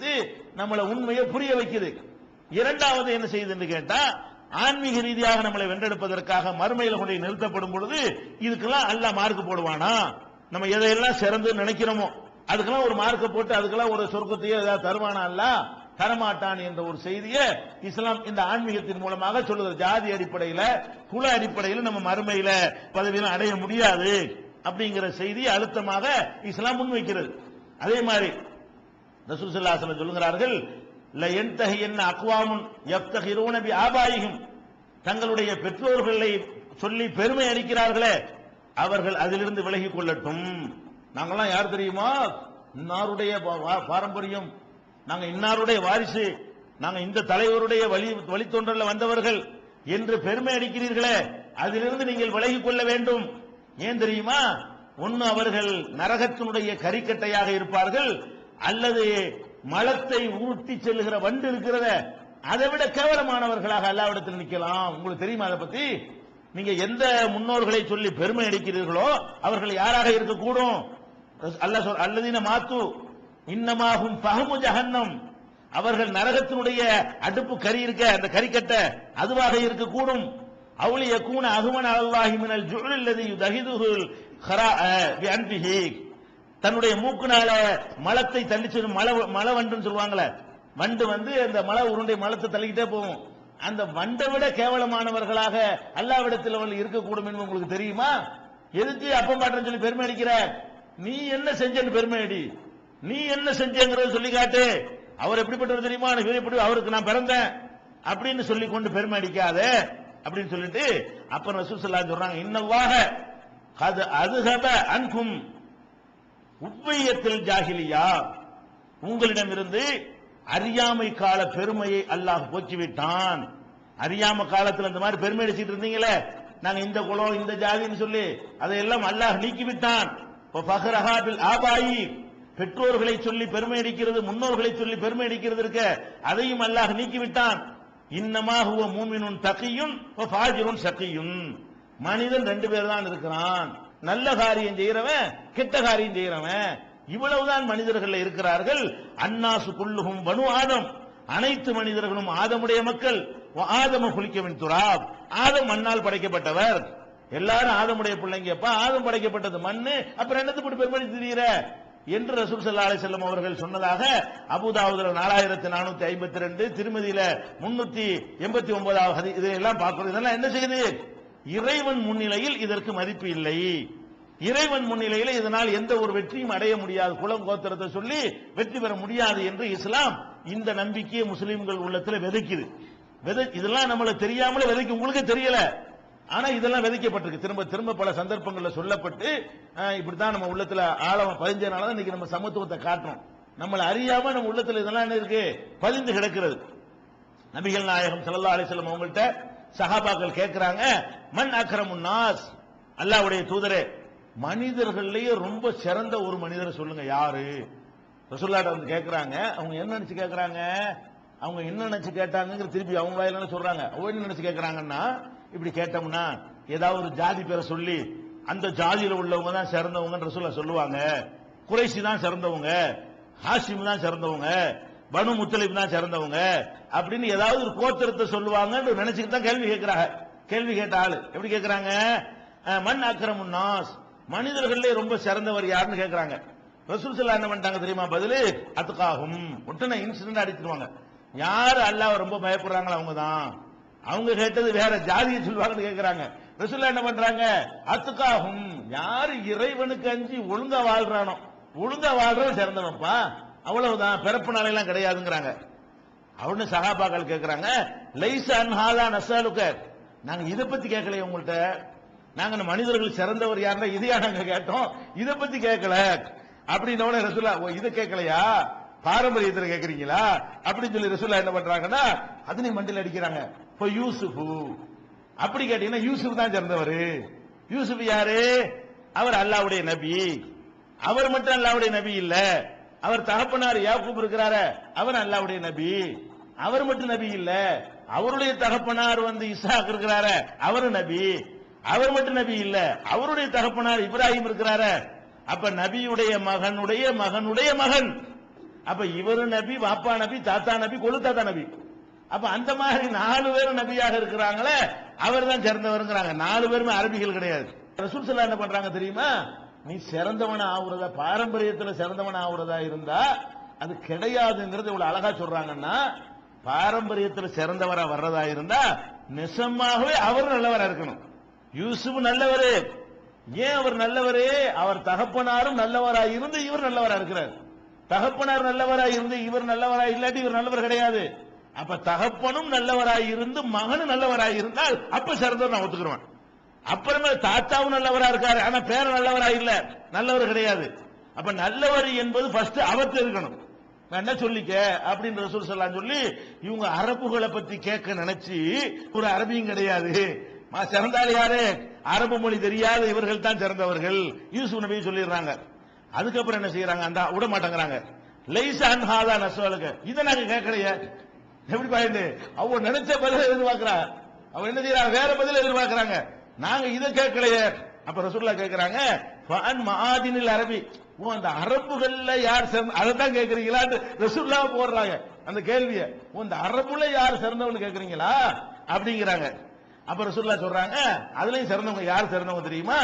வைத்து நம்மளை உண்மையை புரிய வைக்குது. இரண்டாவது என்ன செய்யுதுன்னு கேட்டா ஆன்மீக ரீதியாக நம்மளை வென்றெடுப்பதற்காக மறுமையில கொண்டு நிறுத்தப்படும் பொழுது இதுக்கெல்லாம் அல்ல மார்க் போடுவானா? நம்ம எதையெல்லாம் சிறந்து நினைக்கிறோமோ அதுக்கெல்லாம் ஒரு மார்க்க போட்டு அதுக்கெல்லாம் ஒரு சொர்க்கத்தையோ ஏதாவது தருவானா அல்ல? தரமாட்டான் என்ற ஒரு செய்தியை இஸ்லாம் இந்த ஆன்மீகத்தின் மூலமாக சொல்லுது. ஜாதி அடிப்படையில குல அடிப்படையில் நம்ம மறுமையில பதவியெல்லாம் அடைய முடியாது. அப்படிங்கிற செய்தி அழுத்தமாக இஸ்லாம் முன்வைக்கிறது. அதே மாதிரி ரசூல் ஸல்லல்லாஹு சொல்லுகிறார்கள் ல யன்தஹி என்ன அக்வாமுன் யஃப்தஹிரூன பி ஆபாயிஹிம். தங்களுடைய பெற்றோர்களை சொல்லி பெருமை அடிக்கிறார்களே அவர்கள் அதிலிருந்து விலகி கொள்ளட்டும். நாங்கெல்லாம் யார் தெரியுமா? இன்னாருடைய பாரம்பரியம். நாங்க இன்னாருடைய வாரிசு. நாங்க இந்த தலைவருடைய வழி வழித்தொன்றல வந்தவர்கள். என்று பெருமை அடிக்கிறீர்களே அதிலிருந்து நீங்கள் விலகிக் கொள்ள வேண்டும். ஏன் தெரியுமா? ஒன்னு அவர்கள் நரகத்தினுடைய கரிக்கட்டையாக இருப்பார்கள். அல்லது மலத்தை ஊட்டி செல்லுகிற வண்டு இருக்கிறத அதை விட கேவலமானவர்களாக அல்லாவிடத்தில் நிற்கலாம். உங்களுக்கு தெரியுமா அதை பத்தி? நீங்க எந்த முன்னோர்களை சொல்லி பெருமை அடிக்கிறீர்களோ அவர்கள் யாராக இருக்கக்கூடும்? அல்லாஹ் சொல் அல்லதீன மாத்து இன்னமாகும் பகமு ஜஹன்னம். அவர்கள் நரகத்தினுடைய அடுப்பு கறி இருக்க அந்த கறிக்கட்டை அதுவாக இருக்கக்கூடும். அவுளிய கூண அகுமன் அல்லாஹி மினல் ஜுல் அல்லதி ஹரா அன்பிஹீக் தன்னுடைய மூக்குனால மலத்தை தள்ளிச்சு மலை மலை வண்டுன்னு சொல்லுவாங்களே வண்டு வந்து அந்த மலை உருண்டை மலத்தை தள்ளிக்கிட்டே போகும். அந்த வண்டை விட கேவலமானவர்களாக அல்லாவிடத்தில் அவர்கள் இருக்கக்கூடும் என்று உங்களுக்கு தெரியுமா? எதுக்கு அப்பம் பாட்டுன்னு சொல்லி பெருமை அடிக்கிற? நீ என்ன செஞ்சன்னு பெருமை அடி. நீ என்ன செஞ்சங்கிறத சொல்லி காட்டு. அவர் எப்படிப்பட்டவர் தெரியுமா? எப்படி அவருக்கு நான் பிறந்தேன். அப்படின்னு சொல்லி கொண்டு பெருமை அடிக்காத. அப்படின்னு சொல்லிட்டு அப்ப ரசூசல்லா சொல்றாங்க இன்னவாக அது அதுகப அன்கும் உப்பையத்தில் ஜாகிலியா. உங்களிடமிருந்து அறியாமை கால பெருமையை அல்லாஹ் போக்கிவிட்டான். அறியாம காலத்தில் இந்த மாதிரி பெருமை அடிச்சிட்டு இருந்தீங்களே? நாங்க இந்த குலம் இந்த ஜாதின்னு சொல்லி அதையெல்லாம் அல்லாஹ் நீக்கிவிட்டான். ஆபாயி. பெற்றோர்களை சொல்லி பெருமை அடிக்கிறது முன்னோர்களை சொல்லி பெருமை அடிக்கிறது இருக்க அதையும் அல்லாஹ் நீக்கிவிட்டான். இன்னமாக மூமினும் தகையும் தகியுன் மனிதன் ரெண்டு பேர் தான் இருக்கிறான். நல்ல காரியம் செய்கிறவன் கெட்ட காரியம் செய்கிறவன் இவ்வளவுதான் மனிதர்கள் இருக்கிறார்கள். அன்னாசு குள்ளுகும் வனு ஆதம். அனைத்து மனிதர்களும் ஆதமுடைய மக்கள். ஆதம குளிக்கவின் துராப் ஆதம் மண்ணால் படைக்கப்பட்டவர். எல்லாரும் ஆதமுடைய பிள்ளைங்கப்பா ஆதம் படைக்கப்பட்டது மண்ணு. அப்புறம் என்னத்து போட்டு பெருமதி திரியிற? என்று ரசூல் சல்லா அலி செல்லம் அவர்கள் சொன்னதாக அபூதாவுதுல நாலாயிரத்தி நானூத்தி ஐம்பத்தி ரெண்டு திருமதியில முன்னூத்தி எண்பத்தி ஒன்பதாவது இதெல்லாம் பார்க்கிறோம் இதெல்லாம் என்ன செய்யுது? இறைவன் முன்னிலையில் இதற்கு மதிப்பு இல்லை. இறைவன் முன்னிலையில் இதனால் எந்த ஒரு வெற்றியும் அடைய முடியாது. குலம் கோத்திரத்தை சொல்லி வெற்றி பெற முடியாது என்று இஸ்லாம் இந்த நம்பிக்கையை முஸ்லிம்கள் உள்ளத்துல விதைக்குது. இதெல்லாம் நம்மள தெரியாமலே விதைக்கு உங்களுக்கு தெரியல. ஆனா இதெல்லாம் விதைக்கப்பட்டிருக்கு. திரும்ப திரும்ப பல சந்தர்ப்பங்களில் சொல்லப்பட்டு இப்படித்தான் நம்ம உள்ளத்துல ஆழம் பதிஞ்சனால தான் இன்னைக்கு நம்ம சமத்துவத்தை காட்டுறோம். நம்மளை அறியாம நம்ம உள்ளத்துல இதெல்லாம் என்ன இருக்கு? பதிந்து கிடக்கிறது. நபிகள் நாயகம் ஸல்லல்லாஹு அலைஹி அவங்கள்ட்ட சஹாபாக்கள் கேட்கிறாங்க மண் அக்ரமுன் நாஸ் அல்லாவுடைய தூதரே மனிதர்கள்லயே ரொம்ப சிறந்த ஒரு மனிதரை சொல்லுங்க யாரு? ரசுல்லாட்ட வந்து கேட்கிறாங்க அவங்க என்ன நினைச்சு கேட்கிறாங்க அவங்க என்ன நினைச்சு கேட்டாங்கங்கிற திருப்பி அவங்க வாயில சொல்றாங்க? அவங்க என்ன நினைச்சு கேட்கிறாங்கன்னா இப்படி கேட்டோம்னா ஏதாவது ஒரு ஜாதி பேரை சொல்லி அந்த ஜாதியில உள்ளவங்க தான் சிறந்தவங்கன்ற சொல்ல சொல்லுவாங்க. குறைசி தான் சிறந்தவங்க. ஹாஷிம் தான் சிறந்தவங்க. பனு முத்தலிப் தான் சிறந்தவங்க அப்படின்னு ஏதாவது ஒரு கோத்திரத்தை சொல்லுவாங்கன்னு நினைச்சுக்கிட்டு தான் கேள்வி கேட்கிறாங்க கேள்வி கேட்ட ஆளு. எப்படி கேட்கிறாங்க மண் அக்கிரமு நாஸ். மனிதர்களே ரொம்ப சிறந்தவர் யாருன்னு கேட்கிறாங்க ரசூல் ஸல்லல்லாஹு என்ன பண்ணிட்டாங்க தெரியுமா? பதில் அத்துக்காகும் உடனே இன்சிடென்ட் அடிச்சிருவாங்க. யார் அல்லாஹ் ரொம்ப பயப்படுறாங்களோ அவங்க தான் அவங்க கேட்டது வேற ஜாதியை சொல்லுவாங்கன்னு கேட்கிறாங்க ரசூல்லா என்ன பண்றாங்க? அத்துக்காகும் யார் இறைவனுக்கு அஞ்சு ஒழுங்கா வாழ்றானோ? ஒழுங்கா வாழ்றவன் சிறந்தவன்ப்பா. அவ்வளவுதான் பிறப்பு நாளையெல்லாம் கிடையாதுங்கிறாங்க. அவனு சகாபாக்கள் கேட்கிறாங்க லைச அன்ஹாதா நசாலுக்க நாங்க இதை பத்தி கேட்கலையே உங்கள்ட்ட. நாங்க மனிதர்கள் சிறந்தவர் யாருன்னா இதையா நாங்க கேட்டோம். இதை பத்தி கேட்கல அப்படின்னவன ரசூலா ஓ இதை கேட்கலையா பாரம்பரியத்தில் கேட்கறீங்களா அப்படின்னு சொல்லி ரசூலா என்ன பண்றாங்கன்னா அதனை மண்டில் அடிக்கிறாங்க. இப்போ யூசுஃபு. அப்படி கேட்டீங்கன்னா யூசுப் தான் சிறந்தவர். யூசுப் யாரு? அவர் அல்லாவுடைய நபி. அவர் மட்டும் அல்லாவுடைய நபி இல்லை. அவர் தகப்பனார் யாக்கூப் இருக்கிறாரு அவர் அல்லாவுடைய நபி. அவர் மட்டும் நபி இல்ல அவருடைய தகப்பனார் வந்து இசாக் இருக்கிறாரு அவரு நபி. அவர் மட்டும் நபி இல்ல அவருடைய தகப்பனார் இப்ராஹிம் இருக்கிறாரு. அப்ப நபியுடைய மகனுடைய மகனுடைய மகன். அப்ப இவரு நபி பாப்பா நபி தாத்தா நபி கொழு தாத்தா நபி. அப்ப அந்த மாதிரி நாலு பேரும் நபியாக இருக்கிறாங்களே அவர் தான் சேர்ந்தவருங்கிறாங்க. நாலு பேருமே அரபிகள் கிடையாது. ரசூல் என்ன பண்றாங்க தெரியுமா? நீ சிறந்தவன் ஆகுறதா பாரம்பரியத்தில் சிறந்தவன் ஆகுறதா இருந்தா அது கிடையாதுங்கிறது இவ்வளவு அழகா சொல்றாங்கன்னா பாரம்பரியத்தில் சிறந்தவரா வர்றதா இருந்தா நிசமாகவே அவர் நல்லவரா இருக்கணும். யூசுப் நல்லவரு. ஏன் அவர் நல்லவரே? அவர் தகப்பனாரும் நல்லவரா இருந்து இவர் நல்லவரா இருக்கிறார். தகப்பனார் நல்லவரா இருந்து இவர் நல்லவரா இல்லாட்டி இவர் நல்லவர் கிடையாது. அப்ப தகப்பனும் நல்லவராய் இருந்து மகனும் நல்லவராய் இருந்தால் அப்ப சிறந்தவர் நான் ஒத்துக்குருவேன் அப்புறமே தாத்தாவும் நல்லவரா இருக்காரு. ஆனா பேர நல்லவரா இல்ல. நல்லவர் கிடையாது. அப்ப நல்லவர் என்பது ஃபர்ஸ்ட் அவர்த்த இருக்கணும். நான் என்ன சொல்லிக்க? அப்படின்னு ரசூல் சொல்லலாம் சொல்லி இவங்க அரபுகளை பத்தி கேட்க நினைச்சு ஒரு அரபியும் கிடையாது. மா, யாரு? அரபு மொழி தெரியாத இவர்கள் தான் சிறந்தவர்கள். யூசுப் நபி சொல்லிடுறாங்க. அதுக்கப்புறம் என்ன செய்யறாங்க அந்த விட மாட்டேங்கிறாங்க. லைசா அன்ஹாதா நசுவலுக்கு இதை நாங்க கேட்கலையே. எப்படி பாயிண்டு அவங்க நினைச்ச பதில எதிர்பார்க்கிறா அவன் என்ன செய்யறாங்க வேற பதில எதிர்பார்க்கிறாங்க. நாங்க இதை கேட்கலையே. அப்ப ரசூல்லா கேட்கிறாங்க ஃபஅன் அரபி. ஓ அந்த அரபுகள்ல யார் சிறந்த அதை தான் கேட்கறீங்களான்னு ரசூல்லா போடுறாங்க. அந்த கேள்விய ஓ அந்த அரபுல யார் சிறந்தவன்னு கேட்கறீங்களா? அப்படிங்கிறாங்க. அப்ப ரசூல்லா சொல்றாங்க அதுலயும் சிறந்தவங்க யார் சிறந்தவங்க தெரியுமா?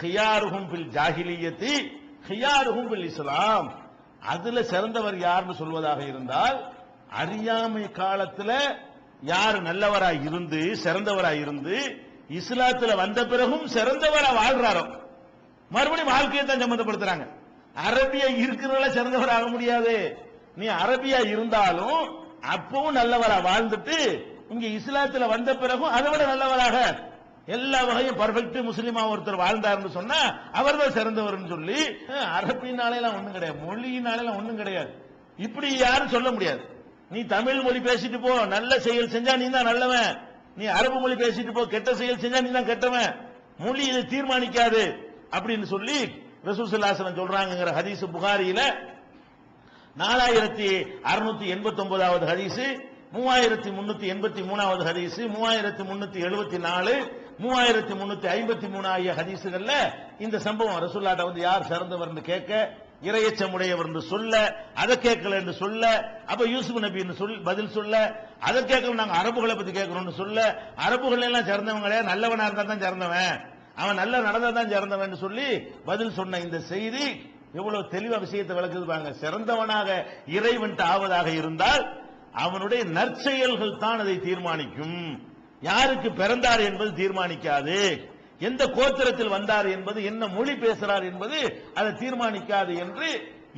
ஹியாருஹும் பில் ஜாஹிலியத்தி ஹியாருஹும் பில் இஸ்லாம். அதுல சிறந்தவர் யாருன்னு சொல்வதாக இருந்தால் அறியாமை காலத்துல யார் நல்லவராய் இருந்து சிறந்தவராய் இருந்து இஸ்லாத்துல வந்த பிறகும் சிறந்தவரா வாழ்றாரோ? மறுபடியும் வாழ்க்கையை தான் சம்மந்தப்படுத்துறாங்க. அரபியா இருக்கிறவங்கள சிறந்தவர் ஆக முடியாது. நீ அரபியா இருந்தாலும் அப்பவும் நல்லவரா வாழ்ந்துட்டு இங்க இஸ்லாத்துல வந்த பிறகும் அதை விட நல்லவராக. எல்லா வகையும் பர்ஃபெக்ட் முஸ்லீமா ஒருத்தர் வாழ்ந்தாருன்னு சொன்னா அவர் தான் சிறந்தவர்னு சொல்லி அரபினாலே அரபினாலேலாம் ஒண்ணும் கிடையாது. மொழியினாலேலாம் ஒண்ணும் கிடையாது. இப்படி யாரும் சொல்ல முடியாது. நீ தமிழ் மொழி பேசிட்டு போ நல்ல செயல் செஞ்சா நீ தான் நல்லவன். நீ அரபு மொழி பேசிட்டு போ கெட்ட செயல் செஞ்சா நீ தான் கெட்டவன். மொழி இதை தீர்மானிக்காது அப்படின்னு சொல்லி ரசூசல்லாசனம் ஸல்லல்லாஹு சொல்றாங்கங்கிற ஹதீஸ் புகாரியில நாலாயிரத்தி அறுநூத்தி எண்பத்தி ஒன்பதாவது ஹதீஸ் மூவாயிரத்தி முன்னூத்தி எண்பத்தி மூணாவது ஹதீஸ் மூவாயிரத்தி முன்னூத்தி எழுபத்தி நாலு மூவாயிரத்தி முன்னூத்தி ஐம்பத்தி மூணு ஆகிய ஹதீஸுகள்ல இந்த சம்பவம் ரசுல்லாட்ட வந்து யார் சிறந்தவர்னு கேட்க இரையச்சமுடையவர் என்று சொல்ல அதை கேட்கல என்று சொல்ல அப்ப யூசுப் நபி என்று சொல் பதில் சொல்ல அதை கேட்கணும் நாங்க அரபுகளை பத்தி கேட்கணும்னு சொல்ல அரபுகள் எல்லாம் சிறந்தவங்களே நல்லவனா இருந்தா தான் சிறந்தவன். அவன் நல்லா நடந்தா தான் சிறந்தவன் சொல்லி பதில் சொன்ன இந்த செய்தி எவ்வளவு தெளிவா விஷயத்தை விளக்குது பாருங்க. சிறந்தவனாக இறைவன்ட்டு ஆவதாக இருந்தால் அவனுடைய நற்செயல்கள் தான் அதை தீர்மானிக்கும். யாருக்கு பிறந்தார் என்பது தீர்மானிக்காது. எந்த கோத்திரத்தில் வந்தார் என்பது என்ன மொழி பேசுறார் என்பது அதை தீர்மானிக்காது என்று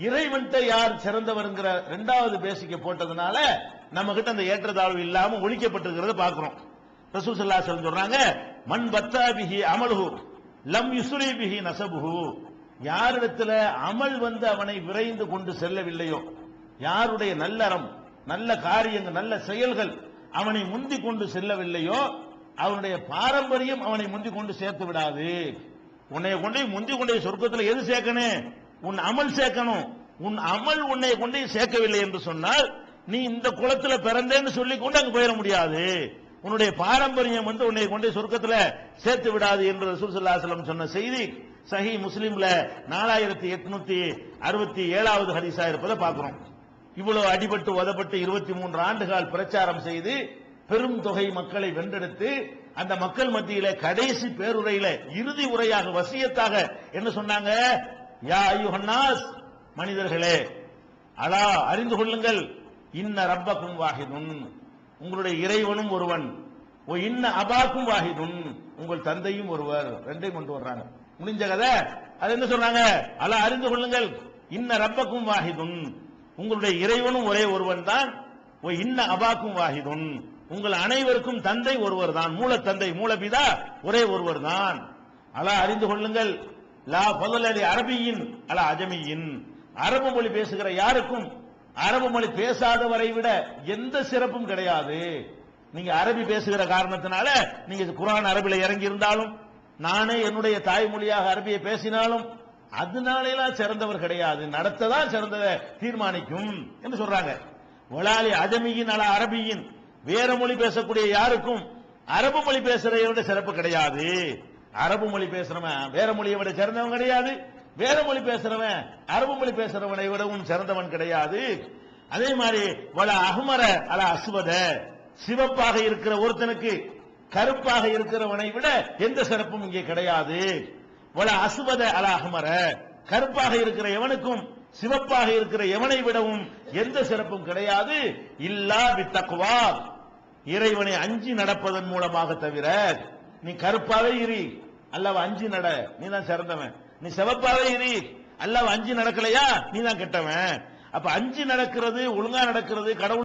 இறைவன்கிட்ட யார் சிறந்தவர்ங்கிற இரண்டாவது பேசிக்க போட்டதுனால நம்ம கிட்ட அந்த ஏற்றத்தாழ்வு இல்லாம ஒழிக்கப்பட்டிருக்கிறத பார்க்கிறோம். ரசூல் சல்லா அலைஹி சொல்றாங்க மண் பத்தா பிஹி அமலுஹு லம் யுசுரி பிஹி நசபுஹு. யாரிடத்துல அமல் வந்து அவனை விரைந்து கொண்டு செல்லவில்லையோ யாருடைய நல்லறம் நல்ல காரியங்கள் நல்ல செயல்கள் அவனை முந்தி கொண்டு செல்லவில்லையோ அவனுடைய பாரம்பரியம் அவனை முந்தி கொண்டு சேர்த்து விடாது. உன்னை கொண்டு முந்தி கொண்டே சொர்க்கத்தில் எது சேர்க்கணும்? உன் அமல் சேர்க்கணும். உன் அமல் உன்னை கொண்டே சேர்க்கவில்லை என்று சொன்னால் நீ இந்த குளத்துல பிறந்தேன்னு சொல்லி கொண்டு அங்க போயிட முடியாது. உன்னுடைய பாரம்பரியம் வந்து உன்னை கொண்டு சொர்க்கத்துல சேர்த்து விடாது என்று ரசூல் ஸல்லல்லாஹு சொன்ன செய்தி சஹி முஸ்லீம்ல நாலாயிரத்தி எட்நூத்தி அறுபத்தி ஏழாவது ஹரிசா இருப்பதை பார்க்கிறோம். இவ்வளவு அடிபட்டு உதப்பட்டு இருபத்தி மூன்று ஆண்டுகால் பிரச்சாரம் செய்து பெரும் தொகை மக்களை வென்றெடுத்து அந்த மக்கள் மத்தியில கடைசி பேருரையில இறுதி உரையாக வசியத்தாக என்ன சொன்னாங்க? யா ஐயுஹன்னாஸ் மனிதர்களே அலா அறிந்து கொள்ளுங்கள். இன்ன ரப்பக்கும் வாஹிதுன் உங்களுடைய இறைவனும் ஒருவன். ஓ இன்ன அபாக்கும் வாஹிதுன் உங்கள் தந்தையும் ஒருவர். ரெண்டையும் கொண்டு வர்றாங்க. முடிஞ்ச கதை? அது என்ன சொல்றாங்க? அலா அறிந்து கொள்ளுங்கள். இன்ன ரப்பக்கும் வாஹிதுன் உங்களுடைய இறைவனும் ஒரே ஒருவன் தான். ஓ இன்ன அபாக்கும் வாஹிதுன் உங்கள் அனைவருக்கும் தந்தை ஒருவர் தான். மூல தந்தை மூலபிதா ஒரே ஒருவர் தான். அலா அறிந்து கொள்ளுங்கள். லா பதலி அரபியின் அலா அஜமியின். அரபு மொழி பேசுகிற யாருக்கும் அரபு மொழி பேசாதவரை விட எந்த சிறப்பும் கிடையாது. நீங்க அரபி பேசுகிற காரணத்தினால நீங்க குரான் அரபில் இறங்கி இருந்தாலும் நானே என்னுடைய தாய்மொழியாக அரபியை பேசினாலும் அதனாலெல்லாம் சிறந்தவர் கிடையாது. நடத்ததான் சிறந்ததை தீர்மானிக்கும் என்று சொல்றாங்க. வளாலி அஜமியின் அல அரபியின் வேற மொழி பேசக்கூடிய யாருக்கும் அரபு மொழி பேசுறதை விட சிறப்பு கிடையாது. அரபு மொழி பேசுறவன் வேற மொழியை விட சிறந்தவன் கிடையாது. வேற மொழி பேசுறவன் அரபு மொழி பேசுறவனை விடவும் சிறந்தவன் கிடையாது. அதே மாதிரி வல அகமர அல அசுவத சிவப்பாக இருக்கிற ஒருத்தனுக்கு கருப்பாக இருக்கிறவனை விட எந்த சிறப்பும் இங்கே கிடையாது. வல அசுவத அல அகமர கருப்பாக இருக்கிற எவனுக்கும் சிவப்பாக இருக்கிற எவனை விடவும் எந்த சிறப்பும் கிடையாது. இல்லா வித்தக்குவா இறைவனை அஞ்சி நடப்பதன் மூலமாக தவிர நீ கருப்பாவே இரு. அல்லவா அஞ்சி நட. நீ தான் சிறந்தவன். நீ செவப்பாவே இரு. அல்லாவ அஞ்சு நடக்கலையா? நீ தான் கெட்டவன். அப்ப அஞ்சு நடக்கிறது ஒழுங்கா நடக்கிறது கடவுள்